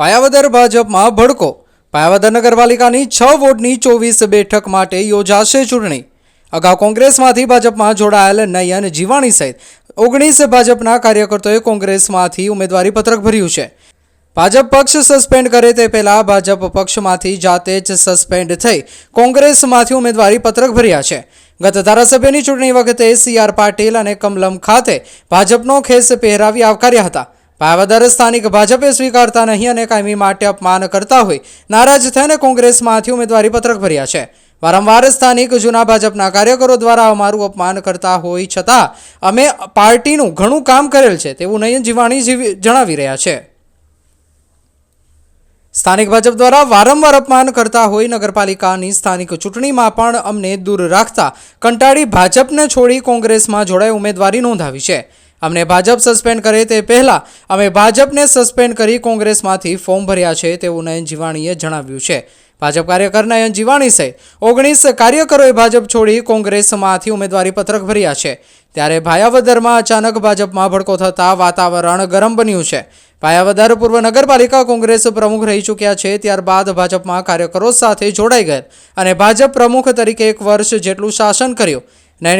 પાયાવદર ભાજપમાં ભડકો. પાયાવદર નગરપાલિકાની છ વોર્ડની ચોવીસ બેઠક માટે યોજાશે ચૂંટણી. અગાઉ કોંગ્રેસમાંથી ભાજપમાં જોડાયેલ નયન જીવાણી સહિત ઓગણીસ ભાજપના કાર્યકર્તાઓએ કોંગ્રેસમાંથી ઉમેદવારી પત્રક ભર્યું છે. ભાજપ પક્ષ સસ્પેન્ડ કરે તે પહેલાં ભાજપ પક્ષમાંથી જાતે જ સસ્પેન્ડ થઈ કોંગ્રેસમાંથી ઉમેદવારી પત્રક ભર્યા છે. ગત ધારાસભ્યની ચૂંટણી વખતે સી આર પાટીલ અને કમલમ ખાતે ભાજપનો ખેસ પહેરાવી આવકાર્યા હતા. પાયાવદર સ્થાનિક ભાજપે સ્વીકારતા નહીં અને કાયમી માટે અપમાન કરતા હોય, નારાજ થઈને કોંગ્રેસમાંથી ઉમેદવારી પત્રક ભર્યા છે. વારંવાર સ્થાનિક જૂના ભાજપના કાર્યકરો દ્વારા અમારું અપમાન કરતા હોય છતાં, અમે પાર્ટીનું ઘણું કામ કરેલ છે તેવું નયન જીવાણી જીવી- જણાવી રહ્યા છે. સ્થાનિક ભાજપ દ્વારા વારંવાર અપમાન કરતા હોય નગરપાલિકાની સ્થાનિક ચૂંટણીમાં પણ અમને દૂર રાખતા કંટાળી ભાજપને છોડી કોંગ્રેસમાં જોડાય ઉમેદવારી નોંધાવી છે. અમને ભાજપ સસ્પેન્ડ કરે તે પહેલાં અમે ભાજપને સસ્પેન્ડ કરી કોંગ્રેસમાંથી ફોર્મ ભર્યા છે તેવું નયન જીવાણીએ જણાવ્યું છે. ભાજપ કાર્યકર નયન જીવાણી સહિત ઓગણીસ કાર્યકરોએ ભાજપ છોડી કોંગ્રેસમાંથી ઉમેદવારી પત્રક ભર્યા છે. ત્યારે ભાયાવદરમાં અચાનક ભાજપમાં ભડકો થતાં વાતાવરણ ગરમ બન્યું છે. ભાયાવદર પૂર્વ નગરપાલિકા કોંગ્રેસ પ્રમુખ રહી ચૂક્યા છે, ત્યારબાદ ભાજપમાં કાર્યકરો સાથે જોડાઈ ગયા અને ભાજપ પ્રમુખ તરીકે એક વર્ષ જેટલું શાસન કર્યું.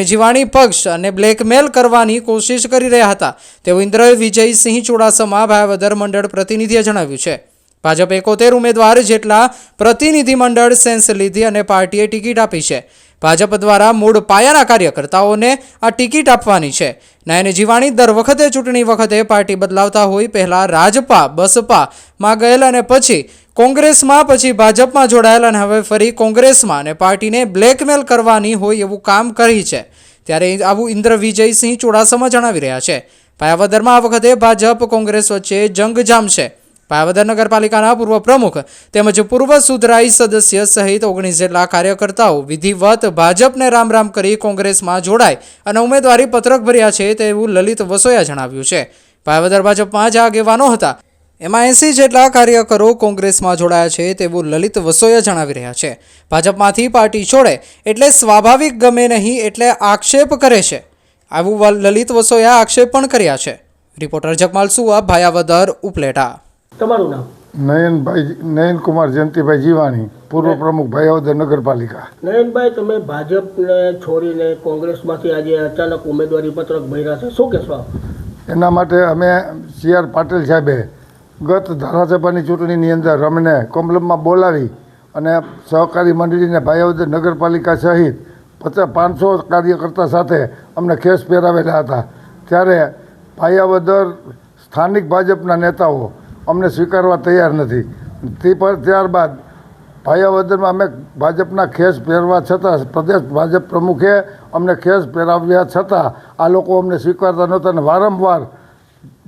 જીવાણી પક્ષ અને બ્લેકમેલ કરવાની કોશિશ કરી રહ્યા હતા. તેવું ઇન્દ્ર, વિજયસિંહ ચુડાસમા, ભાયાવદર મંડળ પ્રતિનિધિએ જણાવ્યું છે. ભાજપ એકોતેર ઉમેદવાર જેટલા પ્રતિનિધિમંડળ સેન્સ લીધી અને પાર્ટીએ ટિકિટ આપી છે. ભાજપ દ્વારા મૂળ પાયાના કાર્યકર્તાઓને આ ટિકિટ આપવાની છે. નયન જીવાણી દર વખતે ચૂંટણી વખતે પાર્ટી બદલાવતા હોય પહેલાં રાજપા બસપામાં ગયેલ અને પછી કોંગ્રેસમાં, પછી ભાજપમાં જોડાયેલ અને હવે ફરી કોંગ્રેસમાં અને પાર્ટીને બ્લેકમેલ કરવાની હોય એવું કામ કરી છે. ત્યારે આવું ઇન્દ્ર વિજયસિંહ ચુડાસમા જણાવી રહ્યા છે. પાયાવદરમાં આ વખતે ભાજપ, કોંગ્રેસ વચ્ચે જંગ જામશે પાયાવદર નગરપાલિકાના પૂર્વ પ્રમુખ તેમજ પૂર્વ સુધરાઈ સદસ્ય સહિત ઓગણીસ જેટલા કાર્યકર્તાઓ, વિધિવત ભાજપને રામ રામ કરી કોંગ્રેસમાં જોડાય અને ઉમેદવારી પત્રક ભર્યા છે તેવું લલિત વસોયા જણાવ્યું છે. પાયાવદર ભાજપમાં જ આગેવાનો હતા. એમાં એંસી જેટલા કાર્યકરો કોંગ્રેસમાં જોડાયા છે તેવું લલિત વસોયા જણાવી રહ્યા છે. ભાજપમાંથી પાર્ટી છોડે એટલે સ્વાભાવિક ગમે નહીં એટલે આક્ષેપ કરે છે. આવું લલિત વસોયા આક્ષેપ પણ કર્યા છે. રિપોર્ટર જગમાલ સુવા, ભાયાવદર, ઉપલેટા. તમારું નામ? નયનભાઈ નયનકુમાર જયંતિભાઈ જીવાણી પૂર્વ પ્રમુખ ભાયાવદર નગરપાલિકા. નયનભાઈ તમે ભાજપને છોડીને કોંગ્રેસમાંથી આજે અચાનક ઉમેદવારી પત્રક ભર્યા છે. શું કહેશો એના માટે અમે સી આર પાટીલ સાહેબે ગત ધારાસભાની ચૂંટણીની અંદર અમને કમલમમાં બોલાવી અને સહકારી મંડળીને ભાયાવદર નગરપાલિકા સહિત પચાસ પાંચસો કાર્યકર્તા સાથે અમને ખેસ પહેરાવેલા હતા. ત્યારે ભાયાવદર સ્થાનિક ભાજપના નેતાઓ અમને સ્વીકારવા તૈયાર નથી. તે પર ત્યારબાદ ભાયાવદરમાં અમે ભાજપના ખેસ પહેરવા છતાં, પ્રદેશ ભાજપ પ્રમુખે અમને ખેસ પહેરાવ્યા છતાં આ લોકો અમને સ્વીકારતા નહોતા અને વારંવાર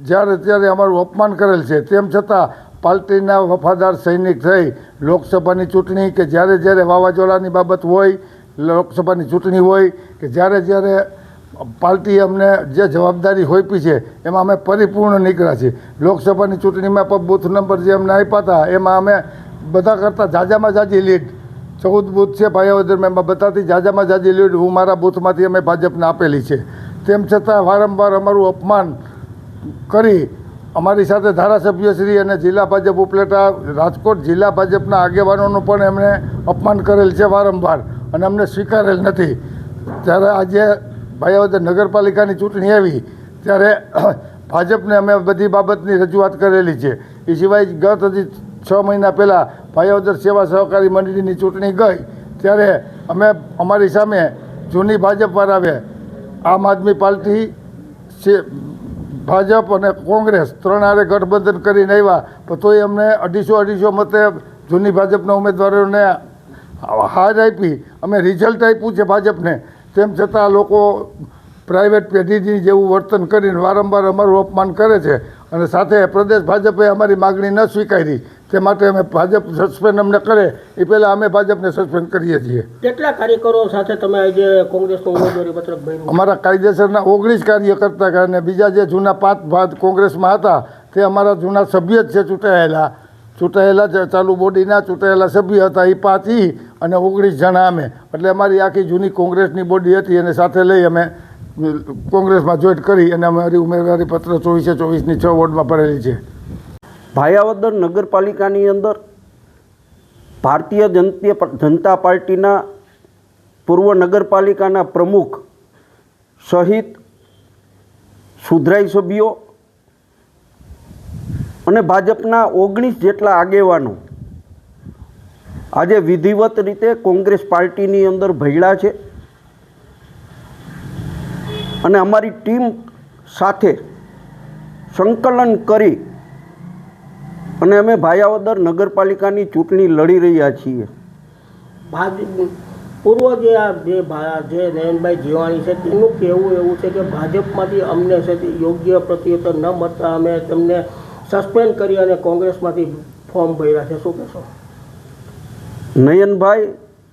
જ્યારે ત્યારે અમારું અપમાન કરેલ છે. તેમ છતાં પાર્ટીના વફાદાર સૈનિક થઈ લોકસભાની ચૂંટણી કે જ્યારે જ્યારે વાવાઝોડાની બાબત હોય, લોકસભાની ચૂંટણી હોય કે જ્યારે જ્યારે પાર્ટી અમને જે જવાબદારી હોઈપી છે, એમાં અમે પરિપૂર્ણ નીકળ્યા છીએ. લોકસભાની ચૂંટણીમાં પણ બૂથ નંબર જે અમને આપ્યા હતા, એમાં અમે બધા કરતાં જાજામાં જાજી લીડ. ચૌદ બૂથ છે ભાઈઓદરમાં એમાં બધાથી જાજામાં જાજી લીડ હું મારા બૂથમાંથી અમે ભાજપને આપેલી છે. તેમ છતાં વારંવાર અમારું અપમાન કરી અમારી સાથે ધારાસભ્યશ્રી અને જિલ્લા ભાજપ ઉપલેટા, રાજકોટ જિલ્લા ભાજપના આગેવાનોનું પણ એમણે અપમાન કરેલ છે વારંવાર અને અમને સ્વીકારેલ નથી. ત્યારે આજે ભાયાવદર નગરપાલિકાની ચૂંટણી આવી, ત્યારે ભાજપને અમે બધી બાબતની રજૂઆત કરેલી છે. એ સિવાય ગત હજી છ મહિના પહેલાં ભાયાવદર સેવા સહકારી મંડળીની ચૂંટણી ગઈ, ત્યારે અમે અમારી સામે જૂની ભાજપવાળાએ આમ આદમી પાર્ટી ભાજપ અને કોંગ્રેસ ત્રણ આરે ગઠબંધન કરીને આવ્યા, પણ તોય અમને અઢીસો અઢીસો મતે જૂની ભાજપના ઉમેદવારોને હાર આપી. અમે રિઝલ્ટ આપ્યું છે ભાજપને. તેમ છતાં લોકો પ્રાઇવેટ પેઢીની જેવું વર્તન કરીને વારંવાર અમારું અપમાન કરે છે અને સાથે પ્રદેશ ભાજપે અમારી માગણી ન સ્વીકારી તે માટે અમે ભાજપ સસ્પેન્ડ અમને કરે એ પહેલાં અમે ભાજપને સસ્પેન્ડ કરીએ છીએ. કેટલા કાર્યકરો સાથે તમે આજે કોંગ્રેસનો ઉમેદવારી પત્રક અમારા કાયદેસરના ઓગણીસ કાર્યકર્તા અને બીજા જે જૂના પાંચ ભાગ કોંગ્રેસમાં હતા તે અમારા જૂના સભ્ય જ છે ચૂંટાયેલા. ચૂંટાયેલા ચાલુ બોડીના ચૂંટાયેલા સભ્ય હતા એ પાંચ અને ઓગણીસ જણા અમે. એટલે અમારી આખી જૂની કોંગ્રેસની બોડી હતી અને સાથે લઈ અમે કોંગ્રેસમાં જોઈન્ટ કરી અને અમારી ઉમેદવારી પત્ર ચોવીસે ચોવીસની છ વોર્ડમાં ભરેલી છે. ભાયાવદર નગરપાલિકાની અંદર ભારતીય જનતા પાર્ટીના પૂર્વ નગરપાલિકાના પ્રમુખ સહિત સુધરાઈ સભ્યો અને ભાજપના ઓગણીસ જેટલા આગેવાનો આજે વિધિવત રીતે કોંગ્રેસ પાર્ટીની અંદર ભયડા છે. અને અમારી ટીમ સાથે સંકલન કરી અને અમે ભાયાવદર નગરપાલિકાની ચૂંટણી લડી રહ્યા છીએ. પૂર્વ જે આ જે જે નયનભાઈ જીવાણી છે, તેનું કહેવું એવું છે કે ભાજપમાંથી અમને છે યોગ્ય પ્રત્યુત્તર ન મળતા અમે તેમને સસ્પેન્ડ કરી અને કોંગ્રેસમાંથી ફોર્મ ભર્યા છે. શું કહેશો? નયનભાઈ,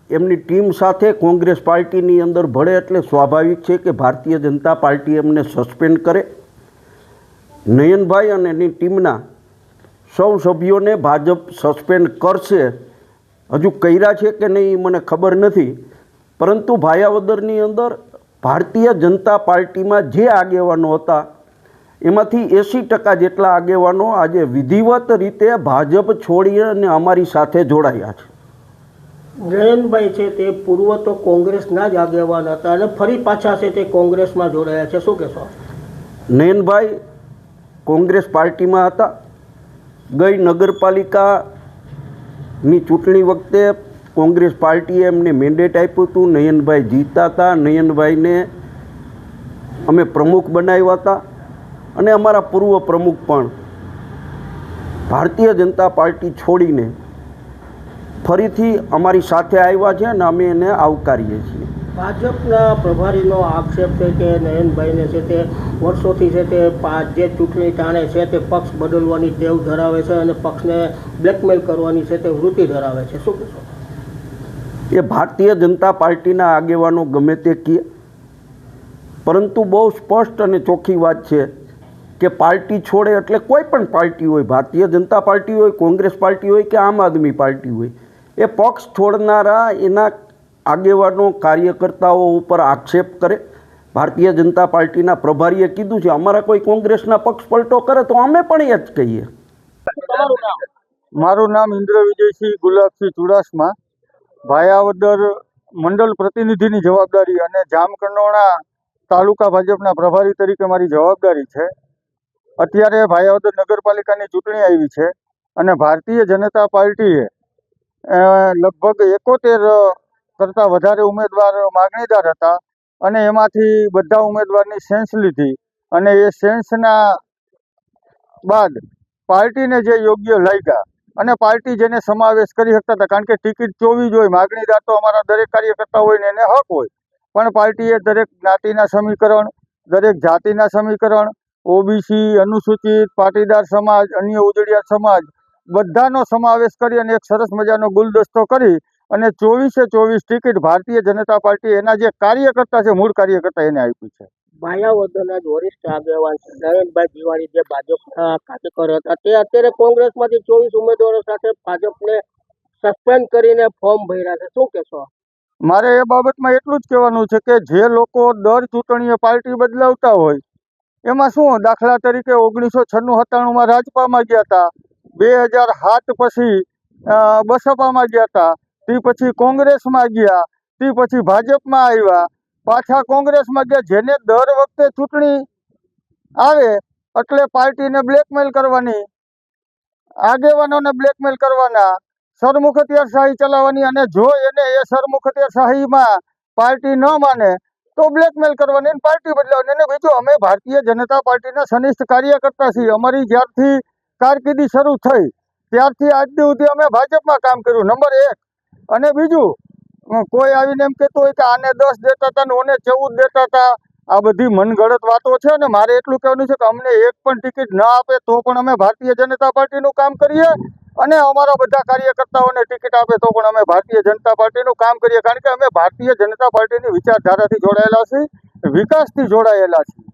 એમની ટીમ સાથે કોંગ્રેસ પાર્ટીની અંદર ભળે એટલે સ્વાભાવિક છે કે ભારતીય જનતા પાર્ટી એમને સસ્પેન્ડ કરે. નયનભાઈ અને એની ટીમના સૌ સભ્યોને ભાજપ સસ્પેન્ડ કરશે. હજુ કર્યા છે કે નહીં મને ખબર નથી. પરંતુ ભાયાવદરની અંદર ભારતીય જનતા પાર્ટીમાં જે આગેવાનો હતા એમાંથી એંસી ટકા જેટલા આગેવાનો આજે વિધિવત રીતે ભાજપ છોડી અને અમારી સાથે જોડાયા છે. નયનભાઈ છે તે પૂર્વ તો કોંગ્રેસના જ આગેવાન હતા અને ફરી પાછા છે તે કોંગ્રેસમાં જોડાયા છે. શું કહેશો? નયનભાઈ કોંગ્રેસ પાર્ટીમાં હતા. ગઈ નગરપાલિકાની ચૂંટણી વખતે કોંગ્રેસ પાર્ટીએ એમને મેન્ડેટ આપ્યું હતું. નયનભાઈ જીતતા. હતા નયનભાઈને અમે પ્રમુખ બનાવ્યા હતા. અને અમારા પૂર્વ પ્રમુખ પણ ભારતીય જનતા પાર્ટી છોડીને ફરીથી અમારી સાથે આવ્યા છે અને અમે એને આવકારીએ છીએ. ભાજપના પ્રભારીનો આક્ષેપ છે કે નયનભાઈને છે તે વર્ષોથી છે તે જે ચૂંટણી ટાણે છે તે પક્ષ બદલવાની ટેવ ધરાવે છે અને પક્ષને બ્લેકમેલ કરવાની છે તે વૃત્તિ ધરાવે છે. શું કહેશો? એ ભારતીય જનતા પાર્ટીના આગેવાનો ગમે તે કી પરંતુ બહુ સ્પષ્ટ અને ચોખ્ખી વાત છે કે પાર્ટી છોડે એટલે કોઈ પણ પાર્ટી હોય, ભારતીય જનતા પાર્ટી હોય, કોંગ્રેસ પાર્ટી હોય કે આમ આદમી પાર્ટી હોય, એ પક્ષ છોડનારા એના આગેવાનો, કાર્યકર્તાઓ ઉપર આક્ષેપ કરે. ભારતીય જનતા પાર્ટીના પ્રભારીએ કીધું છે, અમારા કોઈ કોંગ્રેસના પક્ષ પલટો કરે તો અમે પણ એ જ કહીએ. મારું નામ ઇન્દ્ર વિજયસિંહ ગુલાબસિંહ ચુડાસમા. ભાયાવદર મંડળ પ્રતિનિધિની જવાબદારી અને જામકંડોણા તાલુકા ભાજપના પ્રભારી તરીકે મારી જવાબદારી છે. અત્યારે ભાયાવદર નગરપાલિકાની ચૂંટણી આવી છે અને ભારતીય જનતા પાર્ટીએ લગભગ એકોતેર કરતાં વધારે ઉમેદવાર માગણીદાર હતા અને એમાંથી બધા ઉમેદવારની સેન્સ લીધી અને એ સેન્સના બાદ પાર્ટીને જે યોગ્ય લાગ્યા અને પાર્ટી જેને સમાવેશ કરી શકતા હતા, કારણ કે ટિકિટ ચોવી જ હોય, માગણીદાર તો અમારા દરેક કાર્યકર્તા હોય ને એને હક હોય. પણ પાર્ટીએ દરેક જ્ઞાતિના સમીકરણ, દરેક જાતિના સમીકરણ ઓબીસી અનુસૂચિત પાટીદાર સમાજ અન્ય ઉજળિયા સમાજ બધાનો સમાવેશ કરી અને એક સરસ મજાનો ગુલદસ્તો કરી અને ચોવીસે ચોવીસ ટિકિટ ભારતીય જનતા પાર્ટી એના જે કાર્યકર્તા છે મૂળ કાર્યકર્તા એને આપી છે. માયાવદના જ વરિષ્ઠ આગેવાન છે નયનભાઈ જીવાણી જે ભાજપના કાર્યકર હતા તે અત્યારે કોંગ્રેસમાંથી ચોવીસ ઉમેદવારો સાથે ભાજપને સસ્પેન્ડ કરીને ફોર્મ ભર્યા છે. શું કહેશો? મારે એ બાબતમાં એટલું જ કહેવાનું છે કે જે લોકો દર ચૂંટણીએ પાર્ટી બદલાવતા હોય એમાં શું? દાખલા તરીકે ઓગણીસો છન્નું સત્તાણુંમાં રાજપામાં ગયા હતા. બે હજાર સાત પછી બસપામાં ગયા હતા. તે પછી કોંગ્રેસમાં ગયા. તે પછી ભાજપમાં આવ્યા. પાછા કોંગ્રેસમાં ગયા. જેને દર વખતે ચૂંટણી આવે એટલે પાર્ટીને બ્લેકમેલ કરવાની, આગેવાનોને બ્લેકમેલ કરવાના સરમુખત્યારશાહી શાહી ચલાવવાની અને જો એને એ સરમુખત્યારશાહીમાં શાહીમાં પાર્ટી ન માને તો બ્લેકમેલ કરવાની પાર્ટી બદલાવાની અને બીજું, અમે ભારતીય જનતા પાર્ટીના સનિષ્ઠ કાર્યકર્તા છીએ. અમારી જ્યારથી કારકિર્દી શરૂ થઈ, ત્યારથી આજ સુધી અમે ભાજપમાં કામ કર્યું. નંબર એક. અને બીજું કોઈ આવીને એમ કહેતું હોય કે આને દસ દેતા હતા ને ઓને ચૌદ દેતા હતા આ બધી મનગળત વાતો છે અને મારે એટલું કહેવાનું છે કે અમને એક પણ ટિકિટ ન આપે તો પણ અમે ભારતીય જનતા પાર્ટીનું કામ કરીએ. અને અમારા બધા કાર્યકર્તાઓને ટિકિટ આપે તો પણ અમે ભારતીય જનતા પાર્ટીનું કામ કરીએ. કારણ કે અમે ભારતીય જનતા પાર્ટીની વિચારધારાથી જોડાયેલા છીએ, વિકાસથી જોડાયેલા છીએ.